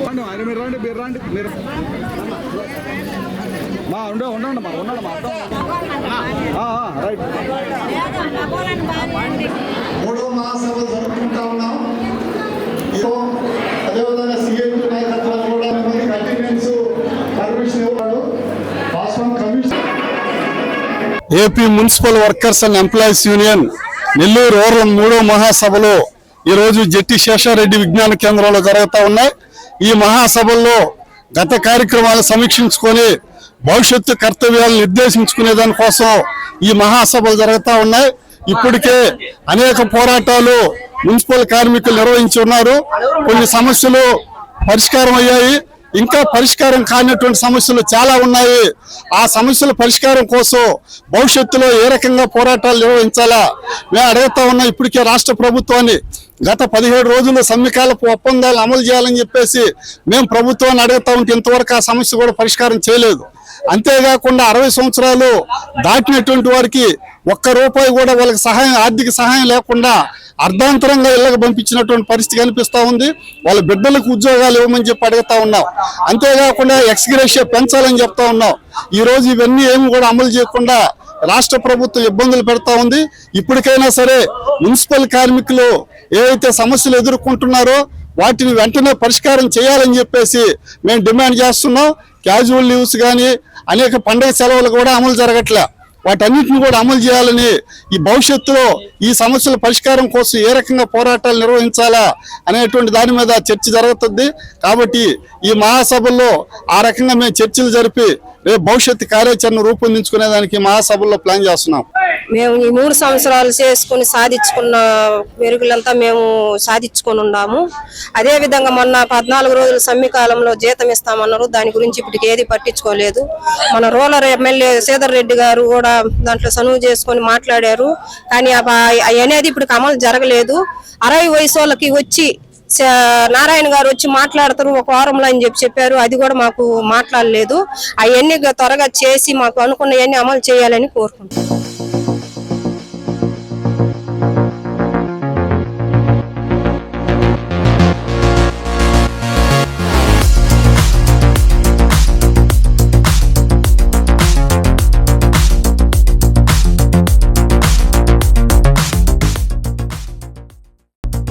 రండి, ఆయన మీరు రండి మీరు రండి మీరు మా ఉండే ఉండండి మా ఉండండి మా రైట్ మూడో మహాసభ జరుపుకుంటా ఉన్నాం అదేవిధంగా సిఐటి నాయకత్వాలు కూడా మిమ్మల్ని కంటిన్యూన్స్ పర్మిషన్ ఇవ్వడు వాస్తవం commission AP municipal workers and employees union Nellore rural మూడో మహాసభలో ఈరోజు జట్టి శేషారెడ్డి విజ్ఞాన కేంద్రంలో జరుగుతూ ఉన్నాయి. ఈ మహాసభల్లో గత కార్యక్రమాలు సమీక్షించుకొని భవిష్యత్తు కర్తవ్యాలు నిర్దేశించుకునే దానికోసం ఈ మహాసభలు జరుగుతూ ఉన్నాయి. ఇప్పటికే అనేక పోరాటాలు మున్సిపల్ కార్మికులు నిర్వహించి ఉన్నారు. కొన్ని సమస్యలు పరిష్కారం అయ్యాయి. ఇంకా పరిష్కారం కానిటువంటి సమస్యలు చాలా ఉన్నాయి. ఆ సమస్యల పరిష్కారం కోసం భవిష్యత్తులో ఏ రకంగా పోరాటాలు నిర్వహించాలా? మేము అడుగుతా ఉన్నాం ఇప్పటికే రాష్ట్ర ప్రభుత్వాన్ని. గత పదిహేడు రోజులు సమ్మికాలపు ఒప్పందాలు అమలు చేయాలని చెప్పేసి మేము ప్రభుత్వాన్ని అడుగుతా ఉంటే ఇంతవరకు ఆ సమస్య కూడా పరిష్కారం చేయలేదు. అంతేకాకుండా అరవై సంవత్సరాలు దాటినటువంటి వారికి ఒక్క రూపాయి కూడా వాళ్ళకి సహాయం ఆర్థిక సహాయం లేకుండా అర్ధాంతరంగా ఇళ్ళకి పంపించినటువంటి పరిస్థితి కనిపిస్తూ ఉంది. వాళ్ళ బిడ్డలకు ఉద్యోగాలు ఇవ్వమని చెప్పి అడుగుతా ఉన్నాం. అంతేకాకుండా ఎక్స్గ్రేషియా పెంచాలని చెప్తా ఉన్నాం. ఈ రోజు ఇవన్నీ ఏమి కూడా అమలు చేయకుండా రాష్ట్ర ప్రభుత్వం ఇబ్బందులు పెడతా ఉంది. ఇప్పటికైనా సరే మున్సిపల్ కార్మికులు ఏవైతే సమస్యలు ఎదుర్కొంటున్నారో వాటిని వెంటనే పరిష్కారం చేయాలని చెప్పేసి మేము డిమాండ్ చేస్తున్నాం. క్యాజువల్ లీవ్స్ కానీ అనేక పండుగ సెలవులు కూడా అమలు జరగట్లే. వాటన్నిటిని కూడా అమలు చేయాలని ఈ భవిష్యత్తులో ఈ సమస్యల పరిష్కారం కోసం ఏ రకంగా పోరాటాలు నిర్వహించాలా అనేటువంటి దాని మీద చర్చ జరుగుతుంది. కాబట్టి ఈ మహాసభల్లో ఆ రకంగా మేము చర్చలు జరిపి రేపు భవిష్యత్తు కార్యాచరణ రూపొందించుకునే దానికి మహాసభల్లో ప్లాన్ చేస్తున్నాం. మేము ఈ మూడు సంవత్సరాలు చేసుకుని సాధించుకున్న మెరుగులంతా మేము సాధించుకొని ఉన్నాము. అదే విధంగా మొన్న పద్నాలుగు రోజుల సమ్మికాలంలో జీతం ఇస్తామన్నారు. దాని గురించి ఇప్పటికి ఏది పట్టించుకోలేదు. మన రూరల్ ఎమ్మెల్యే శ్రీధర్ రెడ్డి గారు కూడా దాంట్లో సనువు చేసుకొని మాట్లాడారు. కానీ అవి అనేది ఇప్పుడు అమలు జరగలేదు. అరవై వయసు వాళ్ళకి వచ్చి నారాయణ గారు వచ్చి మాట్లాడతారు ఒక వారంలో అని చెప్పి చెప్పారు. అది కూడా మాకు మాట్లాడలేదు. అవన్నీ త్వరగా చేసి మాకు అనుకున్నవన్నీ అమలు చేయాలని కోరుకుంటున్నాం.